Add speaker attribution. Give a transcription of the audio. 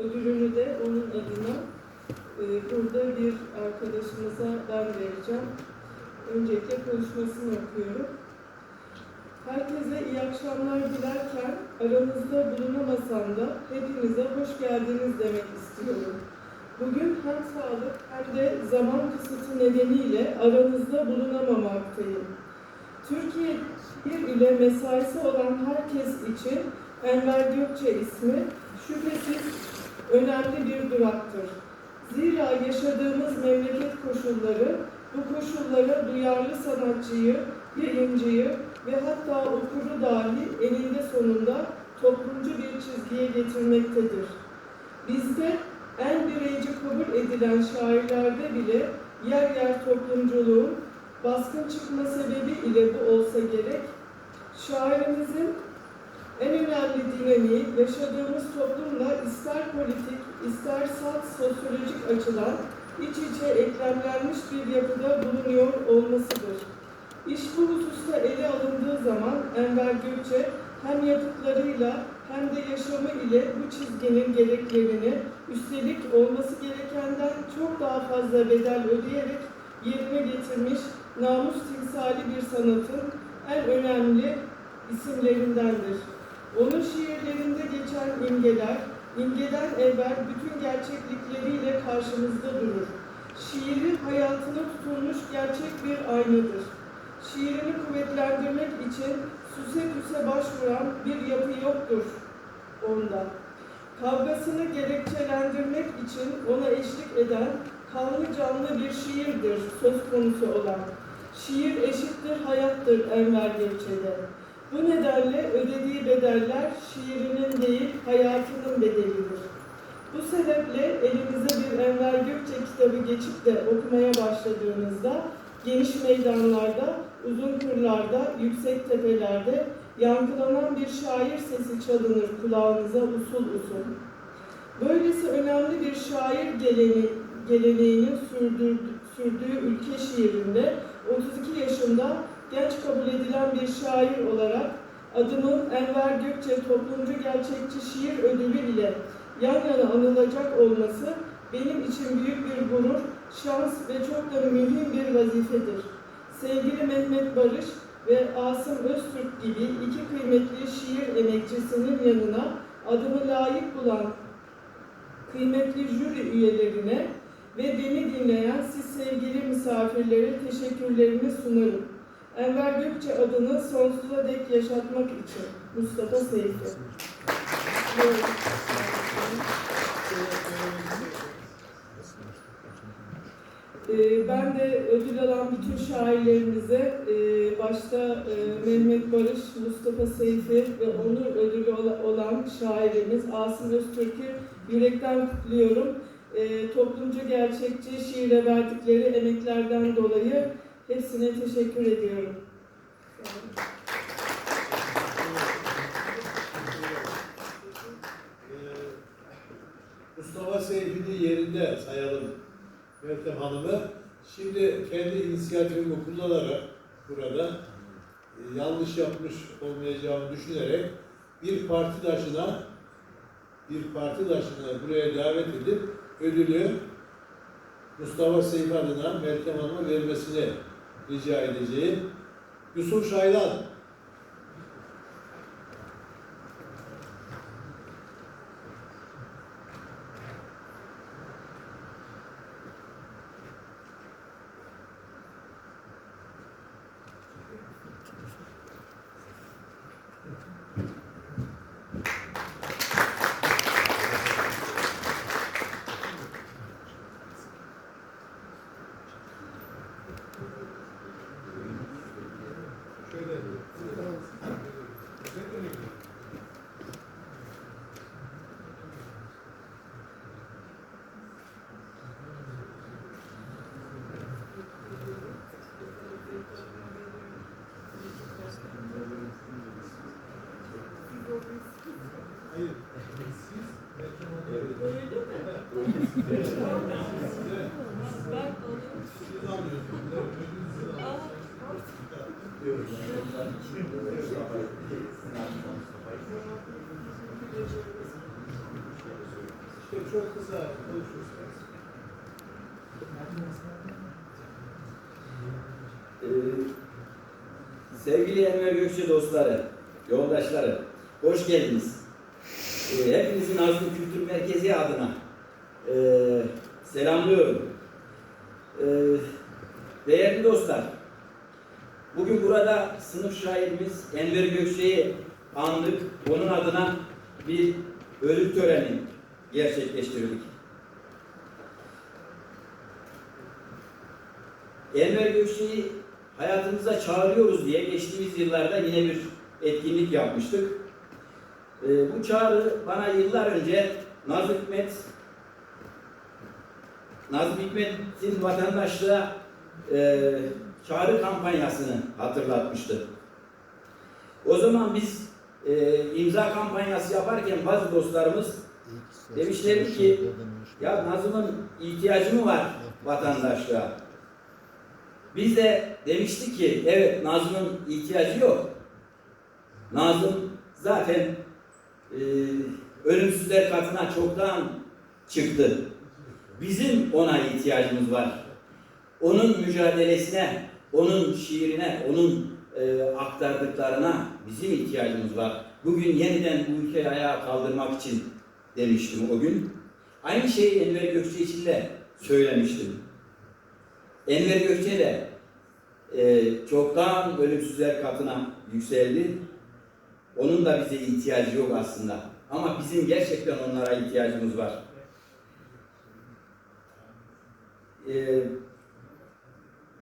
Speaker 1: Ödülünü de onun adına e, burada bir arkadaşımıza ben vereceğim. Öncelikle konuşmasını okuyorum. Herkese iyi akşamlar dilerken aranızda bulunamasam da hepinize hoş geldiniz demek istiyorum. Bugün hem sağlık hem de zaman kısıtı nedeniyle aranızda bulunamamaktayım. Türkiye bir ile mesaisi olan herkes için Enver Gökçe ismi şüphesiz önemli bir duraktır. Zira yaşadığımız memleket koşulları bu koşullara duyarlı sanatçıyı, yayıncıyı ve hatta okuru dahi eninde sonunda toplumcu bir çizgiye getirmektedir. Bizde en bireyci kabul edilen şairlerde bile yer yer toplumculuğun baskın çıkma sebebi ile bu olsa gerek, şairimizin en önemli dinamiği yaşadığımız toplumla ister politik, ister salt sosyolojik açıdan iç içe eklemlenmiş bir yapıda bulunuyor olmasıdır. İş bu hususta ele alındığı zaman Enver Gökçe hem yapıtlarıyla hem de yaşamı ile bu çizginin gereklerini üstelik olması gerekenden çok daha fazla bedel ödeyerek yerine getirmiş namus timsali bir sanatın en önemli isimlerindendir. Onun şiirlerinde geçen imgeler, imgeden evvel bütün gerçeklikleriyle karşımızda durur. Şiiri hayatına tutulmuş gerçek bir aynadır. Şiirini kuvvetlendirmek için süse püse başvuran bir yapı yoktur onda. Kavgasını gerekçelendirmek için ona eşlik eden kanlı canlı bir şiirdir söz konusu olan. Şiir eşittir hayattır Enver Gökçe'de. Bu nedenle ödediği bedeller şiirinin değil hayatının bedelidir. Bu sebeple elinize bir Enver Gökçe kitabı geçip de okumaya başladığınızda geniş meydanlarda, uzun kırlarda, yüksek tepelerde yankılanan bir şair sesi çalınır kulağınıza usul usul. Böylesi önemli bir şair geleni, geleneğinin sürdürdüğü, sürdüğü ülke şiirinde 32 yaşında genç kabul edilen bir şair olarak adımın Enver Gökçe Toplumcu Gerçekçi Şiir Ödülü ile yan yana anılacak olması benim için büyük bir gurur, şans ve çok da mühim bir vazifedir. Sevgili Mehmet Barış ve Asım Öztürk gibi iki kıymetli şiir emekçisinin yanına adımı layık bulan kıymetli jüri üyelerine ve beni dinleyen siz sevgili misafirlere teşekkürlerimi sunarım. Enver Gökçe adını sonsuza dek yaşatmak için Mustafa Seyfi. Ee, Ben de ödül alan bütün şairlerimize e, başta e, Mehmet Barış, Mustafa Seyfi ve onur ödülü ola- olan şairimiz Asım Öztürk'ü yürekten kutluyorum. E, Toplumcu gerçekçi şiire verdikleri emeklerden dolayı hepsine teşekkür ediyorum.
Speaker 2: Ee, Mustafa Seyfi'nin yerinde sayalım Meltem Hanım'ı. Şimdi kendi inisiyatifimi kullanarak burada e, yanlış yapmış olmayacağımı düşünerek bir partidaşına bir partidaşına buraya davet edip ödülü Mustafa Seyfi adına Meltem Hanım'a vermesini rica edeceğim. Yusuf Şaylan.
Speaker 3: Ee, sevgili Enver Gökçe dostları, yoldaşları, hoş geldiniz. Hepinizin Nazlı Kültür Merkezi adına ee, selamlıyorum. Ee, değerli dostlar, bugün burada sınıf şairimiz Enver Gökçe'yi andık. Onun adına bir ölüm töreni gerçekleştirdik. Enver Gökçe'yi hayatımıza çağırıyoruz diye geçtiğimiz yıllarda yine bir etkinlik yapmıştık. Ee, bu çağrı bana yıllar önce Nazım Hikmet Nazım Hikmet'in vatandaşlığa e, çağrı kampanyasını hatırlatmıştı. O zaman biz e, imza kampanyası yaparken bazı dostlarımız demişlerdi ki ya Nazım'ın ihtiyacı mı var vatandaşlığa? Biz de demiştik ki evet Nazım'ın ihtiyacı yok. Nazım zaten e, ölümsüzler katına çoktan çıktı. Bizim ona ihtiyacımız var. Onun mücadelesine, onun şiirine, onun e, aktardıklarına bizim ihtiyacımız var. Bugün yeniden bu ülkeyi ayağa kaldırmak için demiştim o gün. Aynı şeyi Enver Gökçe için de söylemiştim. Enver Gökçe de e, çoktan ölümsüzler katına yükseldi. Onun da bize ihtiyacı yok aslında. Ama bizim gerçekten onlara ihtiyacımız var. E,